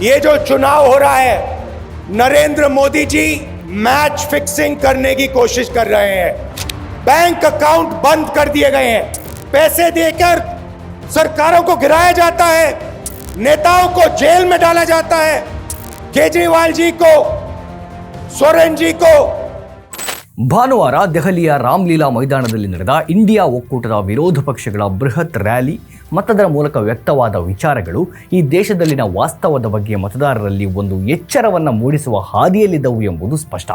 ये जो चुनाव हो रहा है, नरेंद्र मोदी जी मैच फिक्सिंग करने की कोशिश कर रहे हैं। बैंक अकाउंट बंद कर दिए गए हैं। पैसे देकर सरकारों को गिराया जाता है, नेताओं को जेल में डाला जाता है। केजरीवाल जी को, सोरेन जी को ಭಾನುವಾರ ದೆಹಲಿಯ ರಾಮ್ಲೀಲಾ ಮೈದಾನದಲ್ಲಿ ನಡೆದ ಇಂಡಿಯಾ ಒಕ್ಕೂಟದ ವಿರೋಧ ಪಕ್ಷಗಳ ಬೃಹತ್ ರ್ಯಾಲಿ ಮತದರ ಮೂಲಕ ವ್ಯಕ್ತವಾದ ವಿಚಾರಗಳು ಈ ದೇಶದಲ್ಲಿನ ವಾಸ್ತವದ ಬಗ್ಗೆ ಮತದಾರರಲ್ಲಿ ಒಂದು ಎಚ್ಚರವನ್ನು ಮೂಡಿಸುವ ಹಾದಿಯಲ್ಲಿದ್ದವು ಎಂಬುದು ಸ್ಪಷ್ಟ.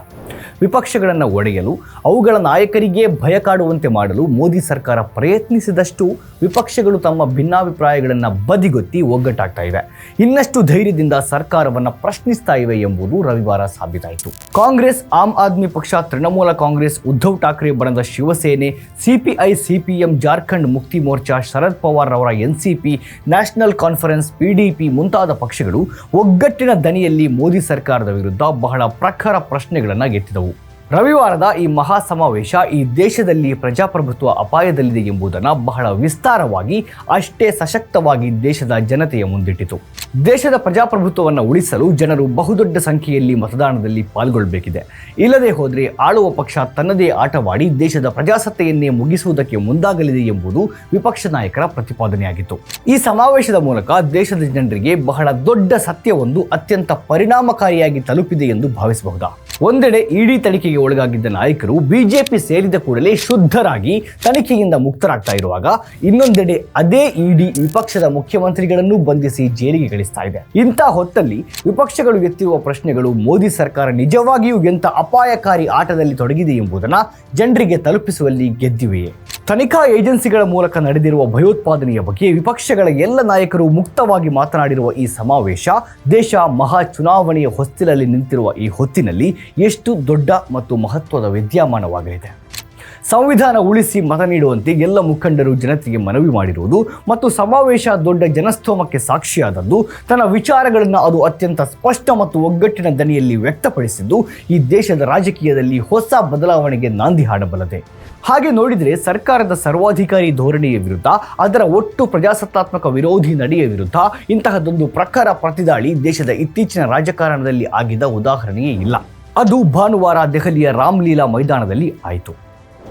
ವಿಪಕ್ಷಗಳನ್ನು ಒಡೆಯಲು, ಅವುಗಳ ನಾಯಕರಿಗೆ ಭಯ ಕಾಡುವಂತೆ ಮಾಡಲು ಮೋದಿ ಸರ್ಕಾರ ಪ್ರಯತ್ನಿಸಿದಷ್ಟು ವಿಪಕ್ಷಗಳು ತಮ್ಮ ಭಿನ್ನಾಭಿಪ್ರಾಯಗಳನ್ನು ಬದಿಗೊತ್ತಿ ಒಗ್ಗಟ್ಟಾಗ್ತಾ ಇವೆ. ಇನ್ನಷ್ಟು ಧೈರ್ಯದಿಂದ ಸರ್ಕಾರವನ್ನು ಪ್ರಶ್ನಿಸ್ತಾ ಇವೆ ಎಂಬುದು ರವಿವಾರ ಸಾಬೀತಾಯಿತು. ಕಾಂಗ್ರೆಸ್, ಆಮ್ ಆದ್ಮಿ ಪಕ್ಷ, ತೃಣಮೂಲ ಕಾಂಗ್ರೆಸ್ ಉದ್ಧವ್ ಠಾಕ್ರೆ ಬಣದ ಶಿವಸೇನೆ, ಸಿಪಿಐ, ಸಿಪಿಎಂ, ಜಾರ್ಖಂಡ್ ಮುಕ್ತಿ ಮೋರ್ಚಾ, ಶರದ್ ಪವಾರ್ ಅವರ ಎನ್ಸಿಪಿ, ನ್ಯಾಷನಲ್ ಕಾನ್ಫರೆನ್ಸ್, ಪಿಡಿಪಿ ಮುಂತಾದ ಪಕ್ಷಗಳು ಒಗ್ಗಟ್ಟಿನ ದನಿಯಲ್ಲಿ ಮೋದಿ ಸರ್ಕಾರದ ವಿರುದ್ಧ ಬಹಳ ಪ್ರಖರ ಪ್ರಶ್ನೆಗಳನ್ನು ಎತ್ತಿದವು ರವಿವಾರದ ಈ ಮಹಾ ಸಮಾವೇಶ ಈ ದೇಶದಲ್ಲಿ ಪ್ರಜಾಪ್ರಭುತ್ವ ಅಪಾಯದಲ್ಲಿದೆ ಎಂಬುದನ್ನು ಬಹಳ ವಿಸ್ತಾರವಾಗಿ, ಅಷ್ಟೇ ಸಶಕ್ತವಾಗಿ ದೇಶದ ಜನತೆಯ ಮುಂದಿಟ್ಟಿತು. ದೇಶದ ಪ್ರಜಾಪ್ರಭುತ್ವವನ್ನು ಉಳಿಸಲು ಜನರು ಬಹುದೊಡ್ಡ ಸಂಖ್ಯೆಯಲ್ಲಿ ಮತದಾನದಲ್ಲಿ ಪಾಲ್ಗೊಳ್ಳಬೇಕಿದೆ ಇಲ್ಲದೆ ಹೋದರೆ ಆಳುವ ಪಕ್ಷ ತನ್ನದೇ ಆಟವಾಡಿ ದೇಶದ ಪ್ರಜಾಸತ್ತೆಯನ್ನೇ ಮುಗಿಸುವುದಕ್ಕೆ ಮುಂದಾಗಲಿದೆ ಎಂಬುದು ವಿಪಕ್ಷ ನಾಯಕರ ಪ್ರತಿಪಾದನೆಯಾಗಿತ್ತು. ಈ ಸಮಾವೇಶದ ಮೂಲಕ ದೇಶದ ಜನರಿಗೆ ಬಹಳ ದೊಡ್ಡ ಸತ್ಯವೊಂದು ಅತ್ಯಂತ ಪರಿಣಾಮಕಾರಿಯಾಗಿ ತಲುಪಿದೆ ಎಂದು ಭಾವಿಸಬಹುದಾ? ಒಂದೆಡೆ ಇಡಿ ತನಿಖೆಗೆ ಒಳಗಾಗಿದ್ದ ನಾಯಕರು ಬಿಜೆಪಿ ಸೇರಿದ ಕೂಡಲೇ ಶುದ್ಧರಾಗಿ ತನಿಖೆಯಿಂದ ಮುಕ್ತರಾಗ್ತಾ ಇರುವಾಗ ಇನ್ನೊಂದೆಡೆ ಅದೇ ಇಡಿ ವಿಪಕ್ಷದ ಮುಖ್ಯಮಂತ್ರಿಗಳನ್ನು ಬಂಧಿಸಿ ಜೈಲಿಗೆ ಗಳಿಸ್ತಾ ಇದೆ. ಇಂಥ ಹೊತ್ತಲ್ಲಿ ವಿಪಕ್ಷಗಳು ಎತ್ತಿರುವ ಪ್ರಶ್ನೆಗಳು ಮೋದಿ ಸರ್ಕಾರ ನಿಜವಾಗಿಯೂ ಎಂಥ ಅಪಾಯಕಾರಿ ಆಟದಲ್ಲಿ ತೊಡಗಿದೆ ಎಂಬುದನ್ನು ಜನರಿಗೆ ತಲುಪಿಸುವಲ್ಲಿ ಗೆದ್ದಿವೆಯೇ? ತನಿಖಾ ಏಜೆನ್ಸಿಗಳ ಮೂಲಕ ನಡೆದಿರುವ ಭಯೋತ್ಪಾದನೆಯ ಬಗ್ಗೆ ವಿಪಕ್ಷಗಳ ಎಲ್ಲ ನಾಯಕರು ಮುಕ್ತವಾಗಿ ಮಾತನಾಡಿರುವ ಈ ಸಮಾವೇಶ ದೇಶ ಮಹಾ ಚುನಾವಣೆಯ ಹೊಸ್ತಿಲಲ್ಲಿ ನಿಂತಿರುವ ಈ ಹೊತ್ತಿನಲ್ಲಿ ಎಷ್ಟು ದೊಡ್ಡ ಮತ್ತು ಮಹತ್ವದ ವಿದ್ಯಮಾನವಾಗಲಿದೆ. ಸಂವಿಧಾನ ಉಳಿಸಿ ಮತ ನೀಡುವಂತೆ ಎಲ್ಲ ಮುಖಂಡರು ಜನತೆಗೆ ಮನವಿ ಮಾಡಿರುವುದು ಮತ್ತು ಸಮಾವೇಶ ದೊಡ್ಡ ಜನಸ್ತೋಮಕ್ಕೆ ಸಾಕ್ಷಿಯಾದದ್ದು ತನ್ನ ವಿಚಾರಗಳನ್ನು ಅದು ಅತ್ಯಂತ ಸ್ಪಷ್ಟ ಮತ್ತು ಒಗ್ಗಟ್ಟಿನ ದನಿಯಲ್ಲಿ ವ್ಯಕ್ತಪಡಿಸಿದ್ದು ಈ ದೇಶದ ರಾಜಕೀಯದಲ್ಲಿ ಹೊಸ ಬದಲಾವಣೆಗೆ ನಾಂದಿ ಹಾಡಬಲ್ಲದೆ. ಹಾಗೆ ನೋಡಿದರೆ ಸರ್ಕಾರದ ಸರ್ವಾಧಿಕಾರಿ ಧೋರಣೆಯ ವಿರುದ್ಧ, ಅದರ ಒಟ್ಟು ಪ್ರಜಾಸತ್ತಾತ್ಮಕ ವಿರೋಧಿ ನಡೆಯ ವಿರುದ್ಧ ಇಂತಹದೊಂದು ಪ್ರಖರ ಪ್ರತಿದಾಳಿ ದೇಶದ ಇತ್ತೀಚಿನ ರಾಜಕಾರಣದಲ್ಲಿ ಆಗಿದ್ದ ಉದಾಹರಣೆಯೇ ಇಲ್ಲ. ಅದು ಭಾನುವಾರ ದೆಹಲಿಯ ರಾಮ್ಲೀಲಾ ಮೈದಾನದಲ್ಲಿ ಆಯಿತು.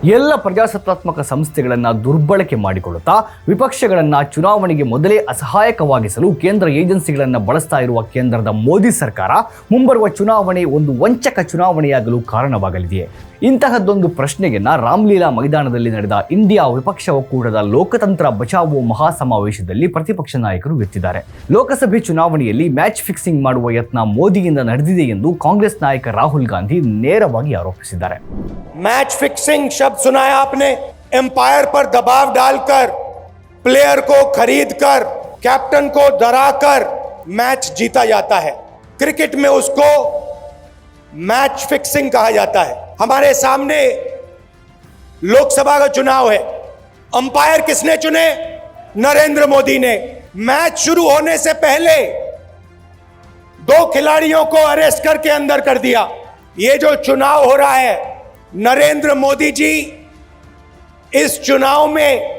ಎಲ್ಲ ಪ್ರಜಾಸತ್ತಾತ್ಮಕ ಸಂಸ್ಥೆಗಳನ್ನು ದುರ್ಬಳಕೆ ಮಾಡಿಕೊಳ್ಳುತ್ತಾ, ವಿಪಕ್ಷಗಳನ್ನು ಚುನಾವಣೆಗೆ ಮೊದಲೇ ಅಸಹಾಯಕವಾಗಿಸಲು ಕೇಂದ್ರ ಏಜೆನ್ಸಿಗಳನ್ನು ಬಳಸ್ತಾ ಇರುವ ಕೇಂದ್ರದ ಮೋದಿ ಸರ್ಕಾರ ಮುಂಬರುವ ಚುನಾವಣೆ ಒಂದು ವಂಚಕ ಚುನಾವಣೆಯಾಗಲು ಕಾರಣವಾಗಲಿದೆಯೇ? ಇಂತಹದ್ದೊಂದು ಪ್ರಶ್ನೆಯನ್ನ ರಾಮ್ಲೀಲಾ ಮೈದಾನದಲ್ಲಿ ನಡೆದ ಇಂಡಿಯಾ ವಿಪಕ್ಷ ಒಕ್ಕೂಟದ ಲೋಕತಂತ್ರ ಬಚಾವೋ ಮಹಾಸಮಾವೇಶದಲ್ಲಿ ಪ್ರತಿಪಕ್ಷ ನಾಯಕರು ಎತ್ತಿದ್ದಾರೆ ಲೋಕಸಭೆ ಚುನಾವಣೆಯಲ್ಲಿ ಮ್ಯಾಚ್ ಫಿಕ್ಸಿಂಗ್ ಮಾಡುವ ಯತ್ನ ಮೋದಿಯಿಂದ ನಡೆದಿದೆ ಎಂದು ಕಾಂಗ್ರೆಸ್ ನಾಯಕ ರಾಹುಲ್ ಗಾಂಧಿ ನೇರವಾಗಿ ಆರೋಪಿಸಿದ್ದಾರೆ मैच फिक्सिंग शब्द सुना है आपने एम्पायर पर दबाव डालकर प्लेयर को खरीदकर कैप्टन को डराकर मैच जीता जाता है क्रिकेट में उसको मैच फिक्सिंग कहा जाता है हमारे सामने लोकसभा का चुनाव है अंपायर किसने चुने नरेंद्र मोदी ने मैच शुरू होने से पहले दो खिलाड़ियों को अरेस्ट करके अंदर कर दिया ये जो चुनाव हो रहा है नरेंद्र मोदी जी इस चुनाव में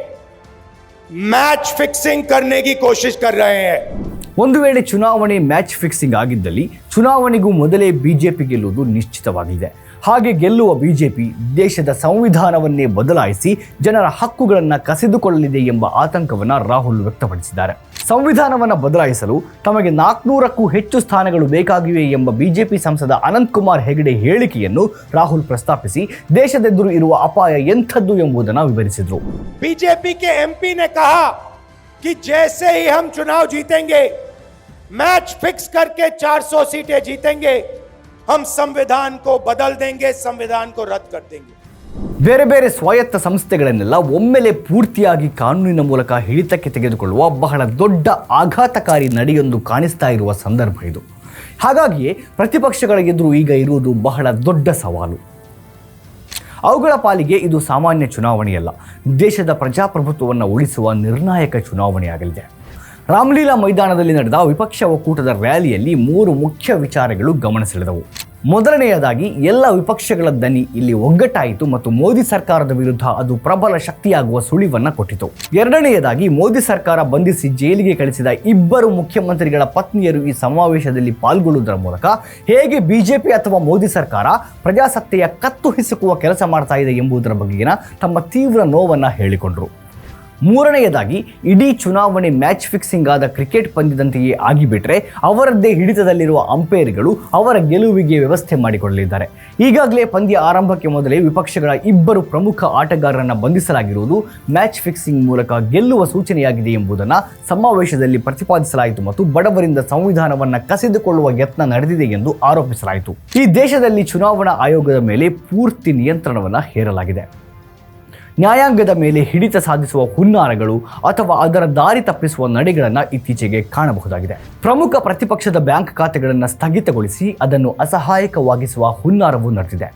मैच फिक्सिंग करने की कोशिश कर रहे हैं ಒಂದು ವೇಳೆ ಚುನಾವಣೆ ಮ್ಯಾಚ್ ಫಿಕ್ಸಿಂಗ್ ಆಗಿದ್ದಲ್ಲಿ ಚುನಾವಣೆಗೂ ಮೊದಲೇ ಬಿಜೆಪಿ ಗೆಲ್ಲುವುದು ನಿಶ್ಚಿತವಾಗಿದೆ ಹಾಗೆ ಗೆಲ್ಲುವ ಬಿಜೆಪಿ ದೇಶದ ಸಂವಿಧಾನವನ್ನೇ ಬದಲಾಯಿಸಿ ಜನರ ಹಕ್ಕುಗಳನ್ನು ಕಸಿದುಕೊಳ್ಳಲಿದೆ ಎಂಬ ಆತಂಕವನ್ನು ರಾಹುಲ್ ವ್ಯಕ್ತಪಡಿಸಿದ್ದಾರೆ ಸಂವಿಧಾನವನ್ನು ಬದಲಾಯಿಸಲು ತಮಗೆ ನಾಲ್ಕುನೂರಕ್ಕೂ ಹೆಚ್ಚು ಸ್ಥಾನಗಳು ಬೇಕಾಗಿವೆ ಎಂಬ ಬಿಜೆಪಿ ಸಂಸದ ಅನಂತ್ ಕುಮಾರ್ ಹೆಗಡೆ ಹೇಳಿಕೆಯನ್ನು ರಾಹುಲ್ ಪ್ರಸ್ತಾಪಿಸಿ ದೇಶದೆದುರು ಇರುವ ಅಪಾಯ ಎಂಥದ್ದು ಎಂಬುದನ್ನು ವಿವರಿಸಿದರು बीजेपी के एमपी ने कहा कि जैसे ही हम चुनाव जीतेंगे मैच फिक्स करके 400 सीटें जीतेंगे हम संविधान को बदल देंगे संविधान को रद्द कर देंगे ಬೇರೆ ಬೇರೆ ಸ್ವಾಯತ್ತ ಸಂಸ್ಥೆಗಳನ್ನೆಲ್ಲ ಒಮ್ಮೆಲೆ ಪೂರ್ತಿಯಾಗಿ ಕಾನೂನಿನ ಮೂಲಕ ಹಿಡಿತಕ್ಕೆ ತೆಗೆದುಕೊಳ್ಳುವ ಬಹಳ ದೊಡ್ಡ ಆಘಾತಕಾರಿ ನಡೆಯೊಂದು ಕಾಣಿಸ್ತಾ ಇರುವ ಸಂದರ್ಭ ಇದು ಹಾಗಾಗಿಯೇ ಪ್ರತಿಪಕ್ಷಗಳ ಎದುರು ಈಗ ಇರುವುದು ಬಹಳ ದೊಡ್ಡ ಸವಾಲು ಅವುಗಳ ಪಾಲಿಗೆ ಇದು ಸಾಮಾನ್ಯ ಚುನಾವಣೆಯಲ್ಲ ದೇಶದ ಪ್ರಜಾಪ್ರಭುತ್ವವನ್ನು ಉಳಿಸುವ ನಿರ್ಣಾಯಕ ಚುನಾವಣೆಯಾಗಲಿದೆ ರಾಮ್ಲೀಲಾ ಮೈದಾನದಲ್ಲಿ ನಡೆದ ವಿಪಕ್ಷ ಒಕ್ಕೂಟದ ರ್ಯಾಲಿಯಲ್ಲಿ ಮೂರು ಮುಖ್ಯ ವಿಚಾರಗಳು ಗಮನ ಸೆಳೆದವು. ಮೊದಲನೆಯದಾಗಿ, ಎಲ್ಲ ವಿಪಕ್ಷಗಳ ದನಿ ಇಲ್ಲಿ ಒಗ್ಗಟ್ಟಾಯಿತು ಮತ್ತು ಮೋದಿ ಸರ್ಕಾರದ ವಿರುದ್ಧ ಅದು ಪ್ರಬಲ ಶಕ್ತಿಯಾಗುವ ಸುಳಿವನ್ನು ಕೊಟ್ಟಿತು. ಎರಡನೆಯದಾಗಿ, ಮೋದಿ ಸರ್ಕಾರ ಬಂಧಿಸಿ ಜೈಲಿಗೆ ಕಳಿಸಿದ ಇಬ್ಬರು ಮುಖ್ಯಮಂತ್ರಿಗಳ ಪತ್ನಿಯರು ಈ ಸಮಾವೇಶದಲ್ಲಿ ಪಾಲ್ಗೊಳ್ಳುವುದರ ಮೂಲಕ ಹೇಗೆ ಬಿಜೆಪಿ ಅಥವಾ ಮೋದಿ ಸರ್ಕಾರ ಪ್ರಜಾಸತ್ತೆಯ ಕತ್ತು ಹಿಸುಕುವ ಕೆಲಸ ಮಾಡ್ತಾ ಇದೆ ಎಂಬುದರ ಬಗೆಗಿನ ತಮ್ಮ ತೀವ್ರ ನೋವನ್ನು ಹೇಳಿಕೊಂಡರು. ಮೂರನೆಯದಾಗಿ, ಇಡೀ ಚುನಾವಣೆ ಮ್ಯಾಚ್ ಫಿಕ್ಸಿಂಗ್ ಆದ ಕ್ರಿಕೆಟ್ ಪಂದ್ಯದಂತೆಯೇ ಆಗಿಬಿಟ್ರೆ, ಅವರದ್ದೇ ಹಿಡಿತದಲ್ಲಿರುವ ಅಂಪೈರ್ಗಳು ಅವರ ಗೆಲುವಿಗೆ ವ್ಯವಸ್ಥೆ ಮಾಡಿಕೊಳ್ಳಲಿದ್ದಾರೆ. ಈಗಾಗಲೇ ಪಂದ್ಯ ಆರಂಭಕ್ಕೆ ಮೊದಲೇ ವಿಪಕ್ಷಗಳ ಇಬ್ಬರು ಪ್ರಮುಖ ಆಟಗಾರರನ್ನು ಬಂಧಿಸಲಾಗಿರುವುದು ಮ್ಯಾಚ್ ಫಿಕ್ಸಿಂಗ್ ಮೂಲಕ ಗೆಲ್ಲುವ ಸೂಚನೆಯಾಗಿದೆ ಎಂಬುದನ್ನು ಸಮಾವೇಶದಲ್ಲಿ ಪ್ರತಿಪಾದಿಸಲಾಯಿತು ಮತ್ತು ಬಡವರಿಂದ ಸಂವಿಧಾನವನ್ನು ಕಸಿದುಕೊಳ್ಳುವ ಯತ್ನ ನಡೆದಿದೆ ಎಂದು ಆರೋಪಿಸಲಾಯಿತು. ಈ ದೇಶದಲ್ಲಿ ಚುನಾವಣಾ ಆಯೋಗದ ಮೇಲೆ ಪೂರ್ತಿ ನಿಯಂತ್ರಣವನ್ನು ಹೇರಲಾಗಿದೆ. ನ್ಯಾಯಾಂಗದ ಮೇಲೆ ಹಿಡಿತ ಸಾಧಿಸುವ ಹುನ್ನಾರಗಳು ಅಥವಾ ಅದರ ದಾರಿ ತಪ್ಪಿಸುವ ನಡೆಗಳನ್ನು ಇತ್ತೀಚೆಗೆ ಕಾಣಬಹುದಾಗಿದೆ. ಪ್ರಮುಖ ಪ್ರತಿಪಕ್ಷದ ಬ್ಯಾಂಕ್ ಖಾತೆಗಳನ್ನು ಸ್ಥಗಿತಗೊಳಿಸಿ ಅದನ್ನು ಅಸಹಾಯಕವಾಗಿಸುವ ಹುನ್ನಾರವು ನಡೆದಿದೆ.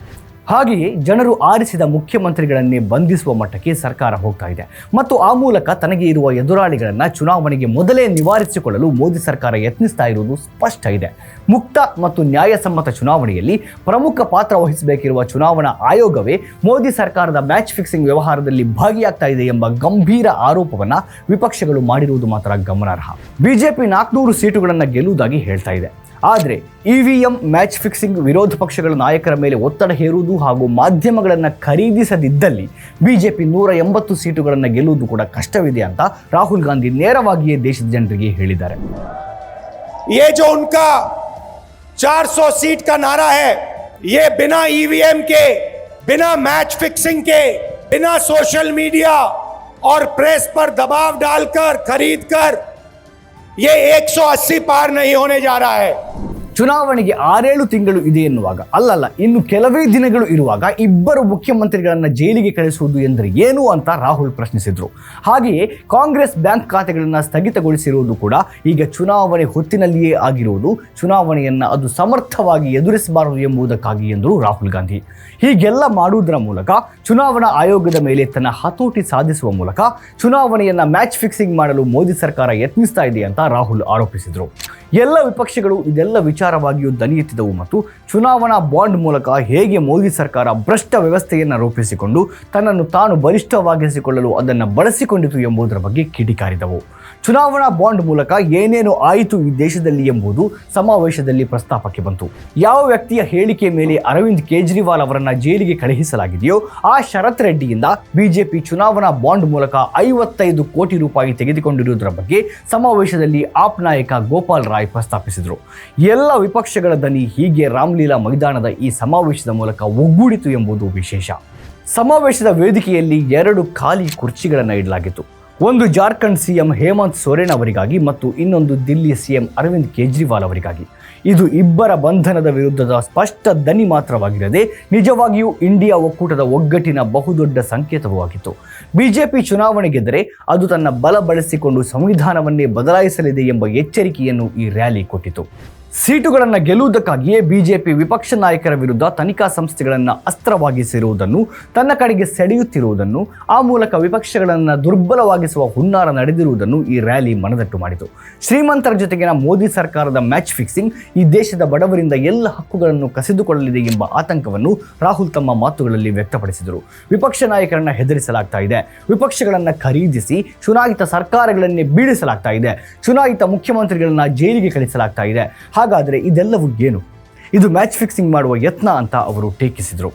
ಹಾಗೆಯೇ ಜನರು ಆರಿಸಿದ ಮುಖ್ಯಮಂತ್ರಿಗಳನ್ನೇ ಬಂಧಿಸುವ ಮಟ್ಟಕ್ಕೆ ಸರ್ಕಾರ ಹೋಗ್ತಾ ಇದೆ. ಮತ್ತು ಆ ಮೂಲಕ ತನಗೆ ಇರುವ ಎದುರಾಳಿಗಳನ್ನು ಚುನಾವಣೆಗೆ ಮೊದಲೇ ನಿವಾರಿಸಿಕೊಳ್ಳಲು ಮೋದಿ ಸರ್ಕಾರ ಯತ್ನಿಸ್ತಾ ಇರುವುದು ಸ್ಪಷ್ಟ ಇದೆ. ಮುಕ್ತ ಮತ್ತು ನ್ಯಾಯಸಮ್ಮತ ಚುನಾವಣೆಯಲ್ಲಿ ಪ್ರಮುಖ ಪಾತ್ರ ವಹಿಸಬೇಕಿರುವ ಚುನಾವಣಾ ಆಯೋಗವೇ ಮೋದಿ ಸರ್ಕಾರದ ಮ್ಯಾಚ್ ಫಿಕ್ಸಿಂಗ್ ವ್ಯವಹಾರದಲ್ಲಿ ಭಾಗಿಯಾಗ್ತಾ ಇದೆ ಎಂಬ ಗಂಭೀರ ಆರೋಪವನ್ನು ವಿಪಕ್ಷಗಳು ಮಾಡಿರುವುದು ಮಾತ್ರ ಗಮನಾರ್ಹ. ಬಿಜೆಪಿ ನಾಲ್ಕುನೂರು ಸೀಟುಗಳನ್ನು ಗೆಲ್ಲುವುದಾಗಿ ಹೇಳ್ತಾ ಇದೆ. ಆದರೆ ಇವಿಎಂ ಮ್ಯಾಚ್ ಫಿಕ್ಸಿಂಗ್ ವಿರೋಧ ಪಕ್ಷಗಳ ನಾಯಕರ ಮೇಲೆ ಒತ್ತಡ ಹೇರುವುದು ಹಾಗೂ ಮಾಧ್ಯಮಗಳನ್ನು ಖರೀದಿಸದಿದ್ದಲ್ಲಿ ಬಿಜೆಪಿ ನೂರ ಎಂಬತ್ತು ಸೀಟುಗಳನ್ನು ಗೆಲ್ಲುವುದು ಕೂಡ ಕಷ್ಟವಿದೆ ಅಂತ ರಾಹುಲ್ ಗಾಂಧಿ ನೇರವಾಗಿಯೇ ದೇಶದ ಜನರಿಗೆ ಹೇಳಿದ್ದಾರೆ ये जो उनका 400 सीट का नारा है ये बिना ईवीएम के बिना मैच फिक्सिंग के बिना सोशल मीडिया और प्रेस पर दबाव डालकर खरीद कर ये 180 पार नहीं होने जा रहा है। ಚುನಾವಣೆಗೆ ಆರೇಳು ತಿಂಗಳು ಇದೆ ಎನ್ನುವಾಗ, ಅಲ್ಲಲ್ಲ, ಇನ್ನು ಕೆಲವೇ ದಿನಗಳು ಇರುವಾಗ ಇಬ್ಬರು ಮುಖ್ಯಮಂತ್ರಿಗಳನ್ನು ಜೈಲಿಗೆ ಕಳಿಸುವುದು ಎಂದರೆ ಏನು ಅಂತ ರಾಹುಲ್ ಪ್ರಶ್ನಿಸಿದ್ರು. ಹಾಗೆಯೇ ಕಾಂಗ್ರೆಸ್ ಬ್ಯಾಂಕ್ ಖಾತೆಗಳನ್ನು ಸ್ಥಗಿತಗೊಳಿಸಿರುವುದು ಕೂಡ ಈಗ ಚುನಾವಣೆ ಹೊತ್ತಿನಲ್ಲಿಯೇ ಆಗಿರುವುದು, ಚುನಾವಣೆಯನ್ನ ಅದು ಸಮರ್ಥವಾಗಿ ಎದುರಿಸಬಾರದು ಎಂಬುದಕ್ಕಾಗಿ ಎಂದರು ರಾಹುಲ್ ಗಾಂಧಿ. ಹೀಗೆಲ್ಲ ಮಾಡುವುದರ ಮೂಲಕ, ಚುನಾವಣಾ ಆಯೋಗದ ಮೇಲೆ ತನ್ನ ಹತೋಟಿ ಸಾಧಿಸುವ ಮೂಲಕ, ಚುನಾವಣೆಯನ್ನ ಮ್ಯಾಚ್ ಫಿಕ್ಸಿಂಗ್ ಮಾಡಲು ಮೋದಿ ಸರ್ಕಾರ ಯತ್ನಿಸ್ತಾ ಇದೆ ಅಂತ ರಾಹುಲ್ ಆರೋಪಿಸಿದರು. ಎಲ್ಲ ವಿಪಕ್ಷಗಳು ಇದೆಲ್ಲ ವಿಚಾರವಾಗಿಯೂ ದನಿ ಮತ್ತು ಚುನಾವಣಾ ಬಾಂಡ್ ಮೂಲಕ ಹೇಗೆ ಮೋದಿ ಸರ್ಕಾರ ಭ್ರಷ್ಟ ವ್ಯವಸ್ಥೆಯನ್ನು ರೂಪಿಸಿಕೊಂಡು ತನ್ನನ್ನು ತಾನು ಬಲಿಷ್ಠವಾಗಿಸಿಕೊಳ್ಳಲು ಅದನ್ನು ಬಳಸಿಕೊಂಡಿತು ಎಂಬುದರ ಬಗ್ಗೆ ಕಿಡಿಕಾರಿದವು. ಚುನಾವಣಾ ಬಾಂಡ್ ಮೂಲಕ ಏನೇನು ಆಯಿತು ಈ ದೇಶದಲ್ಲಿ ಎಂಬುದು ಸಮಾವೇಶದಲ್ಲಿ ಪ್ರಸ್ತಾಪಕ್ಕೆ ಬಂತು. ಯಾವ ವ್ಯಕ್ತಿಯ ಹೇಳಿಕೆ ಮೇಲೆ ಅರವಿಂದ್ ಕೇಜ್ರಿವಾಲ್ ಅವರನ್ನು ಜೈಲಿಗೆ ಕಳುಹಿಸಲಾಗಿದೆಯೋ ಆ ಶರತ್ ರೆಡ್ಡಿಯಿಂದ ಬಿಜೆಪಿ ಚುನಾವಣಾ ಬಾಂಡ್ ಮೂಲಕ ಐವತ್ತೈದು ಕೋಟಿ ರೂಪಾಯಿ ತೆಗೆದುಕೊಂಡಿರುವುದರ ಬಗ್ಗೆ ಸಮಾವೇಶದಲ್ಲಿ ಆಪ್ ನಾಯಕ ಗೋಪಾಲ್ ಪ್ರಸ್ತಾಪಿಸಿದರು ಎಲ್ಲ ವಿಪಕ್ಷಗಳ ದನಿ ಹೀಗೆ ರಾಮ್ಲೀಲಾ ಮೈದಾನದ ಈ ಸಮಾವೇಶದ ಮೂಲಕ ಒಗ್ಗೂಡಿತು ಎಂಬುದು ವಿಶೇಷ. ಸಮಾವೇಶದ ವೇದಿಕೆಯಲ್ಲಿ ಎರಡು ಖಾಲಿ ಕುರ್ಚಿಗಳನ್ನು ಇಡಲಾಗಿತ್ತು. ಒಂದು ಜಾರ್ಖಂಡ್ ಸಿಎಂ ಹೇಮಂತ್ ಸೊರೇನ್ ಅವರಿಗಾಗಿ ಮತ್ತು ಇನ್ನೊಂದು ದಿಲ್ಲಿ ಸಿಎಂ ಅರವಿಂದ್ ಕೇಜ್ರಿವಾಲ್ ಅವರಿಗಾಗಿ. ಇದು ಇಬ್ಬರ ಬಂಧನದ ವಿರುದ್ಧದ ಸ್ಪಷ್ಟ ದನಿ ಮಾತ್ರವಾಗಿರದೆ ನಿಜವಾಗಿಯೂ ಇಂಡಿಯಾ ಒಕ್ಕೂಟದ ಒಗ್ಗಟ್ಟಿನ ಬಹುದೊಡ್ಡ ಸಂಕೇತವೂ ಆಗಿತ್ತು. ಬಿಜೆಪಿ ಚುನಾವಣೆ ಗೆದ್ದರೆ ಅದು ತನ್ನ ಬಲ ಬಳಸಿಕೊಂಡು ಸಂವಿಧಾನವನ್ನೇ ಬದಲಾಯಿಸಲಿದೆ ಎಂಬ ಎಚ್ಚರಿಕೆಯನ್ನು ಈ ರ್ಯಾಲಿ ಕೊಟ್ಟಿತು. ಸೀಟುಗಳನ್ನು ಗೆಲ್ಲುವುದಕ್ಕಾಗಿಯೇ ಬಿಜೆಪಿ ವಿಪಕ್ಷ ನಾಯಕರ ವಿರುದ್ಧ ತನಿಖಾ ಸಂಸ್ಥೆಗಳನ್ನು ಅಸ್ತ್ರವಾಗಿಸಿರುವುದನ್ನು, ತನ್ನ ಕಡೆಗೆ ಸೆಳೆಯುತ್ತಿರುವುದನ್ನು, ಆ ಮೂಲಕ ವಿಪಕ್ಷಗಳನ್ನು ದುರ್ಬಲವಾಗಿಸುವ ಹುನ್ನಾರ ನಡೆದಿರುವುದನ್ನು ಈ ರ್ಯಾಲಿ ಮನದಟ್ಟು ಮಾಡಿತು. ಶ್ರೀಮಂತರ ಜೊತೆಗಿನ ಮೋದಿ ಸರ್ಕಾರದ ಮ್ಯಾಚ್ ಫಿಕ್ಸಿಂಗ್ ಈ ದೇಶದ ಬಡವರಿಂದ ಎಲ್ಲ ಹಕ್ಕುಗಳನ್ನು ಕಸಿದುಕೊಳ್ಳಲಿದೆ ಎಂಬ ಆತಂಕವನ್ನು ರಾಹುಲ್ ತಮ್ಮ ಮಾತುಗಳಲ್ಲಿ ವ್ಯಕ್ತಪಡಿಸಿದರು. ವಿಪಕ್ಷ ನಾಯಕರನ್ನ ಹೆದರಿಸಲಾಗ್ತಾ ಇದೆ. ವಿಪಕ್ಷಗಳನ್ನು ಖರೀದಿಸಿ ಚುನಾಯಿತ ಸರ್ಕಾರಗಳನ್ನೇ ಬೀಳಿಸಲಾಗ್ತಾ ಇದೆ. ಚುನಾಯಿತ ಮುಖ್ಯಮಂತ್ರಿಗಳನ್ನ ಜೈಲಿಗೆ ಕಳಿಸಲಾಗ್ತಾ ಇದೆ. ಹಾಗಾದರೆ ಇದೆಲ್ಲವೂ ಏನು? ಇದು ಮ್ಯಾಚ್ ಫಿಕ್ಸಿಂಗ್ ಮಾಡುವ ಯತ್ನ ಅಂತ ಅವರು ಟೀಕಿಸಿದರು.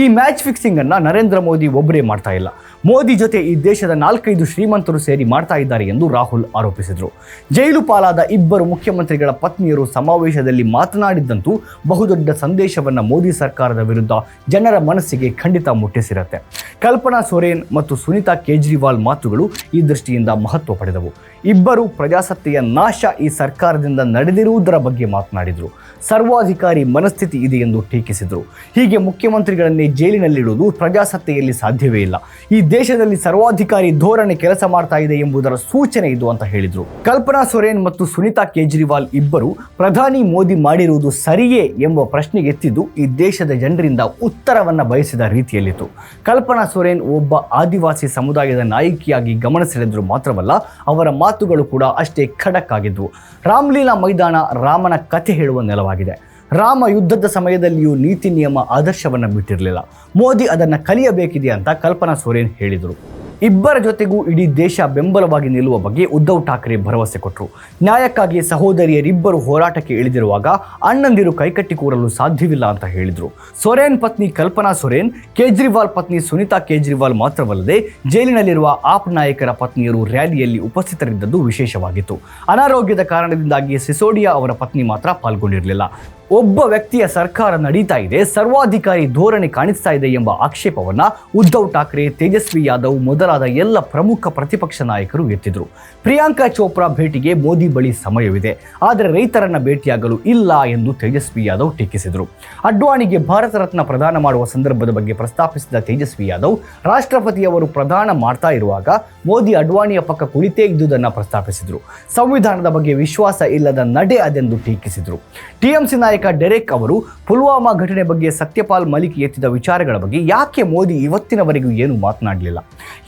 ಈ ಮ್ಯಾಚ್ ಫಿಕ್ಸಿಂಗನ್ನು ನರೇಂದ್ರ ಮೋದಿ ಒಬ್ಬರೇ ಮಾಡ್ತಾ ಇಲ್ಲ. ಮೋದಿ ಜೊತೆ ಈ ದೇಶದ ನಾಲ್ಕೈದು ಶ್ರೀಮಂತರು ಸೇರಿ ಮಾಡ್ತಾ ಇದ್ದಾರೆ ಎಂದು ರಾಹುಲ್ ಆರೋಪಿಸಿದರು. ಜೈಲು ಪಾಲಾದ ಇಬ್ಬರು ಮುಖ್ಯಮಂತ್ರಿಗಳ ಪತ್ನಿಯರು ಸಮಾವೇಶದಲ್ಲಿ ಮಾತನಾಡಿದ್ದಂತೂ ಬಹುದೊಡ್ಡ ಸಂದೇಶವನ್ನು ಮೋದಿ ಸರ್ಕಾರದ ವಿರುದ್ಧ ಜನರ ಮನಸ್ಸಿಗೆ ಖಂಡಿತ ಮುಟ್ಟಿಸಿರುತ್ತೆ. ಕಲ್ಪನಾ ಸೊರೇನ್ ಮತ್ತು ಸುನೀತಾ ಕೇಜ್ರಿವಾಲ್ ಮಾತುಗಳು ಈ ದೃಷ್ಟಿಯಿಂದ ಮಹತ್ವ ಪಡೆದವು. ಇಬ್ಬರು ಪ್ರಜಾಸತ್ತೆಯ ನಾಶ ಈ ಸರ್ಕಾರದಿಂದ ನಡೆದಿರುವುದರ ಬಗ್ಗೆ ಮಾತನಾಡಿದರು. ಸರ್ವಾಧಿಕಾರಿ ಮನಸ್ಥಿತಿ ಇದೆ ಎಂದು ಟೀಕಿಸಿದರು. ಹೀಗೆ ಮುಖ್ಯಮಂತ್ರಿಗಳನ್ನೇ ಜೈಲಿನಲ್ಲಿಡುವುದು ಪ್ರಜಾಸತ್ತೆಯಲ್ಲಿ ಸಾಧ್ಯವೇ ಇಲ್ಲ. ಈ ದೇಶದಲ್ಲಿ ಸರ್ವಾಧಿಕಾರಿ ಧೋರಣೆ ಕೆಲಸ ಮಾಡ್ತಾ ಇದೆ ಎಂಬುದರ ಸೂಚನೆ ಇದು ಅಂತ ಹೇಳಿದರು. ಕಲ್ಪನಾ ಸೊರೇನ್ ಮತ್ತು ಸುನೀತಾ ಕೇಜ್ರಿವಾಲ್ ಇಬ್ಬರು ಪ್ರಧಾನಿ ಮೋದಿ ಮಾಡಿರುವುದು ಸರಿಯೇ ಎಂಬ ಪ್ರಶ್ನೆಗೆ ಎತ್ತಿದ್ದು ಈ ದೇಶದ ಜನರಿಂದ ಉತ್ತರವನ್ನು ಬಯಸಿದ ರೀತಿಯಲ್ಲಿತ್ತು. ಕಲ್ಪನಾ ಸೊರೇನ್ ಒಬ್ಬ ಆದಿವಾಸಿ ಸಮುದಾಯದ ನಾಯಕಿಯಾಗಿ ಗಮನ ಸೆಳೆದರು ಮಾತ್ರವಲ್ಲ, ಅವರ ಮಾತುಗಳು ಕೂಡ ಅಷ್ಟೇ ಖಡಕ್ ಆಗಿದ್ವು ರಾಮ್ಲೀಲಾ ಮೈದಾನ ರಾಮನ ಕಥೆ ಹೇಳುವ ನೆಲವಾಗಿದೆ. ರಾಮ ಯುದ್ಧದ ಸಮಯದಲ್ಲಿಯೂ ನೀತಿ ನಿಯಮ ಆದರ್ಶವನ್ನು ಬಿಟ್ಟಿರಲಿಲ್ಲ. ಮೋದಿ ಅದನ್ನು ಕಲಿಯಬೇಕಿದೆ ಅಂತ ಕಲ್ಪನಾ ಸೊರೇನ್ ಹೇಳಿದರು. ಇಬ್ಬರ ಜೊತೆಗೂ ಇಡೀ ದೇಶ ಬೆಂಬಲವಾಗಿ ನಿಲ್ಲುವ ಬಗ್ಗೆ ಉದ್ಧವ್ ಠಾಕ್ರೆ ಭರವಸೆ ಕೊಟ್ಟರು ನ್ಯಾಯಕ್ಕಾಗಿ ಸಹೋದರಿಯರಿಬ್ಬರು ಹೋರಾಟಕ್ಕೆ ಇಳಿದಿರುವಾಗ ಅಣ್ಣಂದಿರು ಕೈಕಟ್ಟಿ ಕೂರಲು ಸಾಧ್ಯವಿಲ್ಲ ಅಂತ ಹೇಳಿದರು. ಸೊರೇನ್ ಪತ್ನಿ ಕಲ್ಪನಾ ಸೊರೇನ್, ಕೇಜ್ರಿವಾಲ್ ಪತ್ನಿ ಸುನಿತಾ ಕೇಜ್ರಿವಾಲ್ ಮಾತ್ರವಲ್ಲದೆ ಜೈಲಿನಲ್ಲಿರುವ ಆಪ್ ನಾಯಕರ ಪತ್ನಿಯರು ರ್ಯಾಲಿಯಲ್ಲಿ ಉಪಸ್ಥಿತರಿದ್ದದ್ದು ವಿಶೇಷವಾಗಿತ್ತು. ಅನಾರೋಗ್ಯದ ಕಾರಣದಿಂದಾಗಿ ಸಿಸೋಡಿಯಾ ಅವರ ಪತ್ನಿ ಮಾತ್ರ ಪಾಲ್ಗೊಂಡಿರಲಿಲ್ಲ. ಒಬ್ಬ ವ್ಯಕ್ತಿಯ ಸರ್ಕಾರ ನಡೀತಾ ಇದೆ, ಸರ್ವಾಧಿಕಾರಿ ಧೋರಣೆ ಕಾಣಿಸ್ತಾ ಇದೆ ಎಂಬ ಆಕ್ಷೇಪವನ್ನ ಉದ್ಧವ್ ಠಾಕ್ರೆ, ತೇಜಸ್ವಿ ಯಾದವ್ ಮೊದಲಾದ ಎಲ್ಲ ಪ್ರಮುಖ ಪ್ರತಿಪಕ್ಷ ನಾಯಕರು ಎತ್ತಿದ್ರು. ಪ್ರಿಯಾಂಕಾ ಚೋಪ್ರಾ ಭೇಟಿಗೆ ಮೋದಿ ಬಳಿ ಸಮಯವಿದೆ, ಆದರೆ ರೈತರನ್ನ ಭೇಟಿಯಾಗಲು ಇಲ್ಲ ಎಂದು ತೇಜಸ್ವಿ ಯಾದವ್ ಟೀಕಿಸಿದರು. ಅಡ್ವಾಣಿಗೆ ಭಾರತ ರತ್ನ ಪ್ರದಾನ ಮಾಡುವ ಸಂದರ್ಭದ ಬಗ್ಗೆ ಪ್ರಸ್ತಾಪಿಸಿದ ತೇಜಸ್ವಿ ಯಾದವ್, ರಾಷ್ಟ್ರಪತಿಯವರು ಪ್ರದಾನ ಮಾಡ್ತಾ ಇರುವಾಗ ಮೋದಿ ಅಡ್ವಾಣಿಯ ಪಕ್ಕ ಕುಳಿತೇ ಇದ್ದುದನ್ನು ಪ್ರಸ್ತಾಪಿಸಿದರು. ಸಂವಿಧಾನದ ಬಗ್ಗೆ ವಿಶ್ವಾಸ ಇಲ್ಲದ ನಡೆ ಅದೆಂದು ಟೀಕಿಸಿದರು. ಟಿಎಂಸಿ ಡೆರೆಕ್ ಅವರು ಪುಲ್ವಾಮಾ ಘಟನೆ ಬಗ್ಗೆ ಸತ್ಯಪಾಲ್ ಮಲಿಕ್ ಎತ್ತಿದ ವಿಚಾರಗಳ ಬಗ್ಗೆ ಯಾಕೆ ಮೋದಿ ಇವತ್ತಿನವರೆಗೂ ಏನು ಮಾತನಾಡಲಿಲ್ಲ?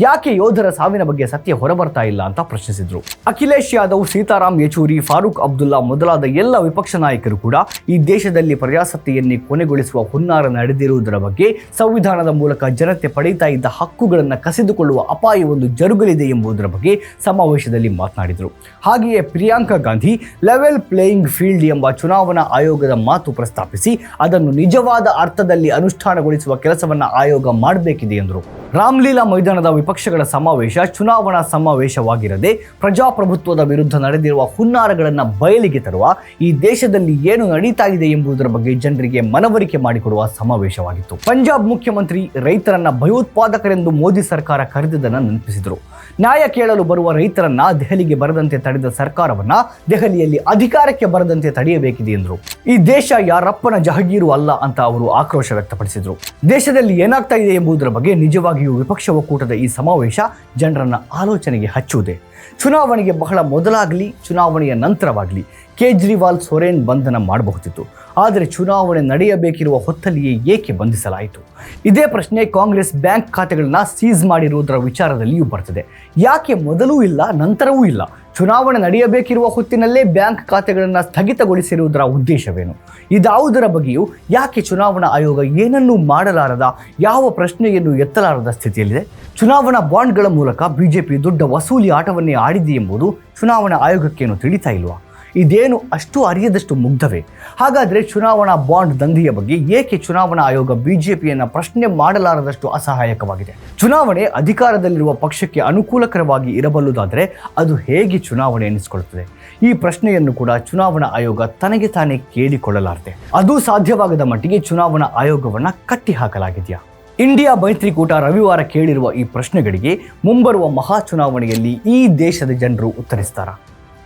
ಯಾಕೆ ಯೋಧರ ಸಾವಿನ ಬಗ್ಗೆ ಸತ್ಯ ಹೊರಬರ್ತಾ ಇಲ್ಲ ಅಂತ ಪ್ರಶ್ನಿಸಿದ್ರು. ಅಖಿಲೇಶ್ ಯಾದವ್, ಸೀತಾರಾಮ್ ಯೆಚೂರಿ, ಫಾರೂಕ್ ಅಬ್ದುಲ್ಲಾ ಮೊದಲಾದ ಎಲ್ಲ ವಿಪಕ್ಷ ನಾಯಕರು ಕೂಡ ಈ ದೇಶದಲ್ಲಿ ಪ್ರಜಾಸತ್ತೆಯನ್ನೇ ಕೊನೆಗೊಳಿಸುವ ಹುನ್ನಾರ ನಡೆದಿರುವುದರ ಬಗ್ಗೆ ಸಂವಿಧಾನದ ಮೂಲಕ ಜನತೆ ಪಡೆಯುತ್ತಾ ಇದ್ದ ಹಕ್ಕುಗಳನ್ನು ಕಸಿದುಕೊಳ್ಳುವ ಅಪಾಯವೊಂದು ಜರುಗಲಿದೆ ಎಂಬುದರ ಬಗ್ಗೆ ಸಮಾವೇಶದಲ್ಲಿ ಮಾತನಾಡಿದರು. ಹಾಗೆಯೇ Priyanka Gandhi level playing field ಎಂಬ ಚುನಾವಣಾ ಆಯೋಗದ ಮಾತು ಪ್ರಸ್ತಾಪಿಸಿ ಅದನ್ನು ನಿಜವಾದ ಅರ್ಥದಲ್ಲಿ ಅನುಷ್ಠಾನಗೊಳಿಸುವ ಕೆಲಸವನ್ನು ಆಯೋಗ ಮಾಡಬೇಕಿದೆ ಎಂದರು. ರಾಮ್ಲೀಲಾ ಮೈದಾನದ ವಿಪಕ್ಷಗಳ ಸಮಾವೇಶ ಚುನಾವಣಾ ಸಮಾವೇಶವಾಗಿರದೆ ಪ್ರಜಾಪ್ರಭುತ್ವದ ವಿರುದ್ಧ ನಡೆದಿರುವ ಹುನ್ನಾರಗಳನ್ನು ಬಯಲಿಗೆ ತರುವ ಈ ದೇಶದಲ್ಲಿ ಏನು ನಡೀತಾ ಇದೆ ಎಂಬುದರ ಬಗ್ಗೆ ಜನರಿಗೆ ಮನವರಿಕೆ ಮಾಡಿಕೊಡುವ ಸಮಾವೇಶವಾಗಿತ್ತು. ಪಂಜಾಬ್ ಮುಖ್ಯಮಂತ್ರಿ ರೈತರನ್ನ ಭಯೋತ್ಪಾದಕರೆಂದು ಮೋದಿ ಸರ್ಕಾರ ಕರೆದಿದ್ದನ್ನು ನೆನಪಿಸಿದರು. ನ್ಯಾಯ ಕೇಳಲು ಬರುವ ರೈತರನ್ನ ದೆಹಲಿಗೆ ಬರದಂತೆ ತಡೆದ ಸರ್ಕಾರವನ್ನ ದೆಹಲಿಯಲ್ಲಿ ಅಧಿಕಾರಕ್ಕೆ ಬರದಂತೆ ತಡೆಯಬೇಕಿದೆ ಎಂದರು. ಈ ದೇಶ ಯಾರಪ್ಪನ ಜಹಗೀರು ಅಲ್ಲ ಅಂತ ಅವರು ಆಕ್ರೋಶ ವ್ಯಕ್ತಪಡಿಸಿದರು. ದೇಶದಲ್ಲಿ ಏನಾಗ್ತಾ ಇದೆ ಎಂಬುದರ ಬಗ್ಗೆ ನಿಜವಾಗಿಯೂ ವಿಪಕ್ಷ ಒಕ್ಕೂಟದ ಈ ಸಮಾವೇಶ ಜನರನ್ನ ಆಲೋಚನೆಗೆ ಹಚ್ಚುವುದೇ. ಚುನಾವಣೆಗೆ ಬಹಳ ಮೊದಲಾಗಲಿ, ಚುನಾವಣೆಯ ನಂತರವಾಗಲಿ ಕೇಜ್ರಿವಾಲ್ ಸೊರೇನ್ ಬಂಧನ ಮಾಡಬಹುದಿತ್ತು. ಆದರೆ ಚುನಾವಣೆ ನಡೆಯಬೇಕಿರುವ ಹೊತ್ತಲ್ಲಿಯೇ ಏಕೆ ಬಂಧಿಸಲಾಯಿತು? ಇದೇ ಪ್ರಶ್ನೆ ಕಾಂಗ್ರೆಸ್ ಬ್ಯಾಂಕ್ ಖಾತೆಗಳನ್ನ ಸೀಸ್ ಮಾಡಿರುವುದರ ವಿಚಾರದಲ್ಲಿಯೂ ಬರ್ತದೆ. ಯಾಕೆ ಮೊದಲೂ ಇಲ್ಲ, ನಂತರವೂ ಇಲ್ಲ? ಚುನಾವಣೆ ನಡೆಯಬೇಕಿರುವ ಹೊತ್ತಿನಲ್ಲೇ ಬ್ಯಾಂಕ್ ಖಾತೆಗಳನ್ನು ಸ್ಥಗಿತಗೊಳಿಸಿರುವುದರ ಉದ್ದೇಶವೇನು? ಇದಾವುದರ ಬಗ್ಗೆಯೂ ಯಾಕೆ ಚುನಾವಣಾ ಆಯೋಗ ಏನನ್ನೂ ಮಾಡಲಾರದ, ಯಾವ ಪ್ರಶ್ನೆಯನ್ನು ಎತ್ತಲಾರದ ಸ್ಥಿತಿಯಲ್ಲಿದೆ? ಚುನಾವಣಾ ಬಾಂಡ್ಗಳ ಮೂಲಕ ಬಿಜೆಪಿ ದೊಡ್ಡ ವಸೂಲಿ ಆಟವನ್ನೇ ಆಡಿದೆ ಎಂಬುದು ಚುನಾವಣಾ ಆಯೋಗಕ್ಕೇನು ತಿಳಿತಾ ಇಲ್ವಾ? ಇದೇನು ಅಷ್ಟು ಅರಿಯದಷ್ಟು ಮುಗ್ಧವೇ? ಹಾಗಾದರೆ ಚುನಾವಣಾ ಬಾಂಡ್ ದಂಧೆಯ ಬಗ್ಗೆ ಏಕೆ ಚುನಾವಣಾ ಆಯೋಗ ಬಿಜೆಪಿಯನ್ನು ಪ್ರಶ್ನೆ ಮಾಡಲಾರದಷ್ಟು ಅಸಹಾಯಕವಾಗಿದೆ? ಚುನಾವಣೆ ಅಧಿಕಾರದಲ್ಲಿರುವ ಪಕ್ಷಕ್ಕೆ ಅನುಕೂಲಕರವಾಗಿ ಇರಬಲ್ಲುದಾದರೆ ಅದು ಹೇಗೆ ಚುನಾವಣೆ ಎನಿಸಿಕೊಳ್ಳುತ್ತದೆ? ಈ ಪ್ರಶ್ನೆಯನ್ನು ಕೂಡ ಚುನಾವಣಾ ಆಯೋಗ ತನಗೆ ತಾನೇ ಕೇಳಿಕೊಳ್ಳಲಾರದೆ. ಅದು ಸಾಧ್ಯವಾಗದ ಮಟ್ಟಿಗೆ ಚುನಾವಣಾ ಆಯೋಗವನ್ನು ಕಟ್ಟಿಹಾಕಲಾಗಿದೆಯಾ? ಇಂಡಿಯಾ ಮೈತ್ರಿಕೂಟ ರವಿವಾರ ಕೇಳಿರುವ ಈ ಪ್ರಶ್ನೆಗಳಿಗೆ ಮುಂಬರುವ ಮಹಾ ಚುನಾವಣೆಯಲ್ಲಿ ಈ ದೇಶದ ಜನರು ಉತ್ತರಿಸ್ತಾರ?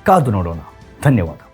ಕಾದು ನೋಡೋಣ. धन्यवाद.